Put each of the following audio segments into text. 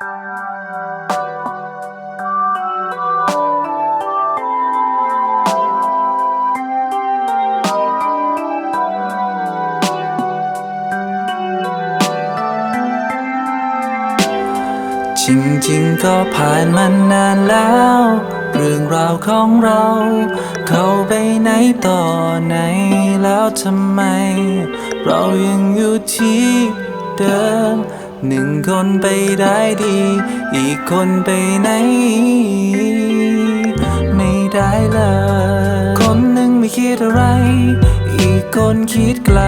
จริงๆก็ผ่านมานนานแล้ว เรื่องราวของเรา เขาไปไหนต่อไหนแล้วทำไม เรายังอยู่ที่เดิม หนึ่งคนไปได้ดี อีกคนไปไหน ไม่ได้เลย คนหนึ่งไม่คิดอะไร อีกคนคิดไกล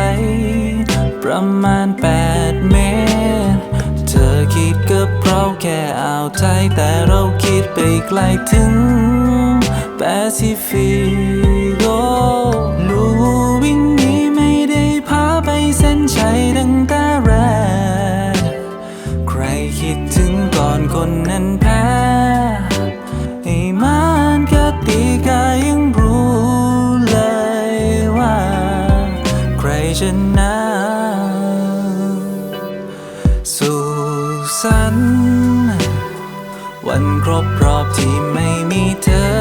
ประมาณ8เมตร เธอคิดกับเราะแค่อ่าวไทยแต่เราคิดไปไกลถึงแปซิฟิกโกลูวิ่งนี้ไม่ได้พาไปเส้นชัยดังแต่ นคนนั้นแพ้ไอ้มันกติกายังรู้เลยว่า ใครชนะสุขสันต์วันครบรอบที่ไม่มีเธอ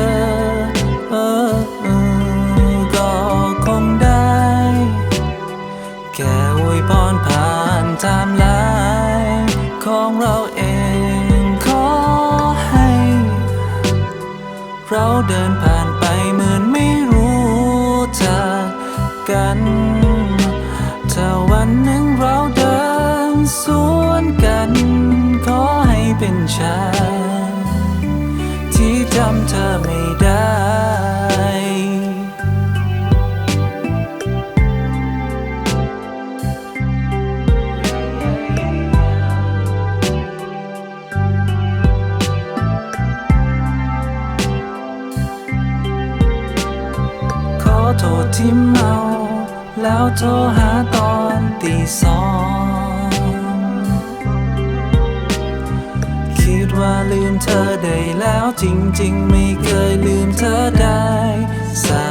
เออเออก็คงได้ แค่อวยพรผ่านไทม์ไลน์ของเราเอง เราเดินผ่านไปเหมือนไม่รู้จักกัน ถ้าวันหนึ่งเราเดินสวนกัน ขอให้เป็นฉัน โทษที่เมา แล้วโทรหาตอนตีสอง คิดว่าลืมเธอได้แล้วจริงๆ ไม่เคยลืมเธอได้สั